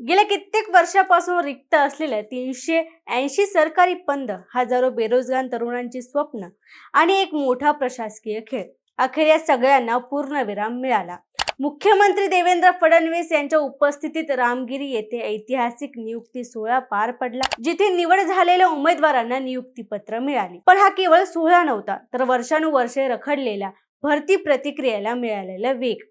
गेल्या कित्येक वर्षापासून रिक्त असलेल्या तीनशे ऐंशी सरकारी पंद हजारो बेरोजगार तरुणांची स्वप्न आणि एक मोठा प्रशासकीय खेळ. अखेर या सगळ्यांना पूर्णविराम मिळाला. मुख्यमंत्री देवेंद्र फडणवीस यांच्या उपस्थितीत रामगिरी येथे ऐतिहासिक नियुक्ती सोहळा पार पडला जिथे निवड झालेल्या उमेदवारांना नियुक्तीपत्र मिळाली. पण हा केवळ सोहळा नव्हता तर वर्षानुवर्षे रखडलेल्या भरती प्रतिक्रियेला मिळालेला वेग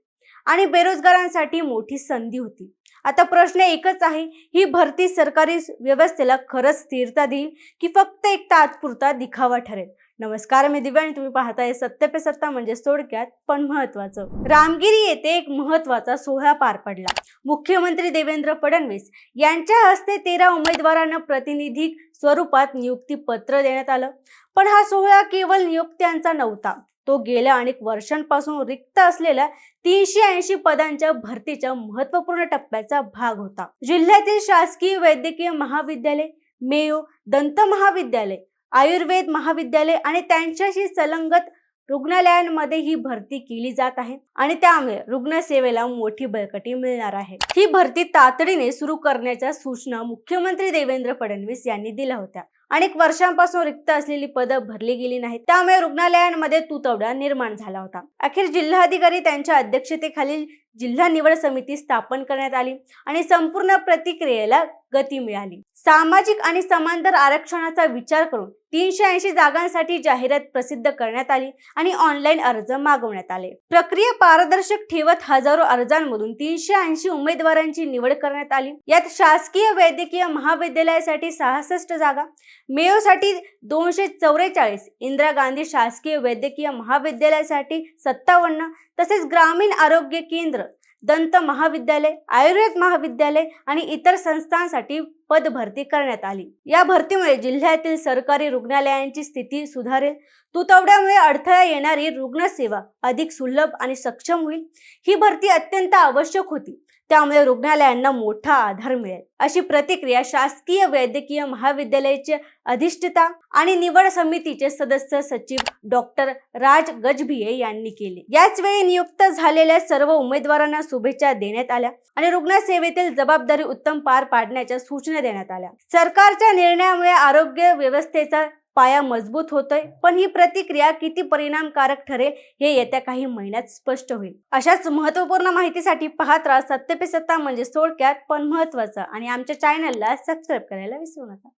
आणि बेरोजगारांसाठी मोठी संधी होती. आता प्रश्न एकच आहे ही भरती सरकारी व्यवस्थेला खरंच स्थिरता देईल की फक्त एक तात्पुरता दिखावा ठरेल? नमस्कार मी दिव्या आणि तुम्ही पाहताय सत्य पे सत्ता म्हणजे थोडक्यात पण महत्वाचं रामगिरी येथे एक महत्त्वाचा सोहळा पार पडला. मुख्यमंत्री देवेंद्र फडणवीस यांच्या हस्ते तेरा उमेदवारांना प्रतिनिधी स्वरूपात नियुक्ती पत्र देण्यात आलं. पण हा सोहळा केवळ नियुक्त्यांचा नव्हता तो गेल्या अनेक वर्षांपासून रिक्त असलेल्या तीनशे ऐंशी पदांच्या भरतीच्या महत्त्वपूर्ण टप्प्याचा भाग होता. जिल्ह्यातील शासकीय वैद्यकीय महाविद्यालय मेयो दंत महाविद्यालय आयुर्वेद महाविद्यालय आणि त्यांच्याशी संलग्नत रुग्णालयांमध्ये ही भरती केली जात आहे आणि त्यामुळे रुग्णसेवेला मोठी बळकटी मिळणार आहे. ही भरती तातडीने सुरू करण्याच्या सूचना मुख्यमंत्री देवेंद्र फडणवीस यांनी दिल्या होत्या. अनेक वर्षांपासून रिक्त असलेली पदं भरली गेली नाहीत. त्यामुळे रुग्णालयांमध्ये तुतवडा निर्माण झाला होता. अखेर जिल्हाधिकारी त्यांच्या अध्यक्षतेखालील जिल्हा निवड समिती स्थापन करण्यात आली आणि संपूर्ण प्रतिक्रियेला गती मिळाली. सामाजिक आणि समांतर आरक्षणाचा विचार करून तीनशे ऐंशी जागांसाठी जाहिरात प्रसिद्ध करण्यात आली आणि ऑनलाईन अर्ज मागवण्यात आले. प्रक्रिया पारदर्शक ठेवत हजारो अर्जांमधून तीनशे ऐंशी उमेदवारांची निवड करण्यात आली. यात शासकीय वैद्यकीय महाविद्यालयासाठी सहासष्ट जागा मेयोसाठी दोनशे चौवेचाळीस इंदिरा गांधी शासकीय वैद्यकीय महाविद्यालयासाठी सत्तावन्न तसेच ग्रामीण आरोग्य केंद्र दंत महाविद्यालय आयुर्वेद महाविद्यालय आणि इतर संस्थांसाठी पदभरती करण्यात आली. या भरतीमुळे जिल्ह्यातील सरकारी रुग्णालयांची स्थिती सुधारेल. तुतवड्यामुळे अडथळा येणारी रुग्णसेवा अधिक सुलभ आणि सक्षम होईल. ही भरती अत्यंत आवश्यक होती. त्यामुळे रुग्णालयांना मोठा आधार मिळेल. अशी प्रतिक्रिया शासकीय वैद्यकीय महाविद्यालयाचे अधिष्ठिता आणि निवड समितीचे सदस्य सचिव डॉक्टर राज गजभिये यांनी केली. याच वेळी नियुक्त झालेल्या सर्व उमेदवारांना शुभेच्छा देण्यात आल्या आणि रुग्णसेवेतील जबाबदारी उत्तम पार पाडण्याच्या सूचना देण्यात आल्या. सरकारच्या निर्णयामुळे आरोग्य व्यवस्थेचा पाया मजबूत होतोय पण ही प्रतिक्रिया किती परिणामकारक ठरेल हे येत्या काही महिन्यात स्पष्ट होईल. अशाच महत्त्वपूर्ण माहितीसाठी पाहत राहा सत्य पे सत्ता म्हणजे थोडक्यात पण महत्वाचं आणि आमच्या चॅनलला सबस्क्राईब करायला विसरू नका.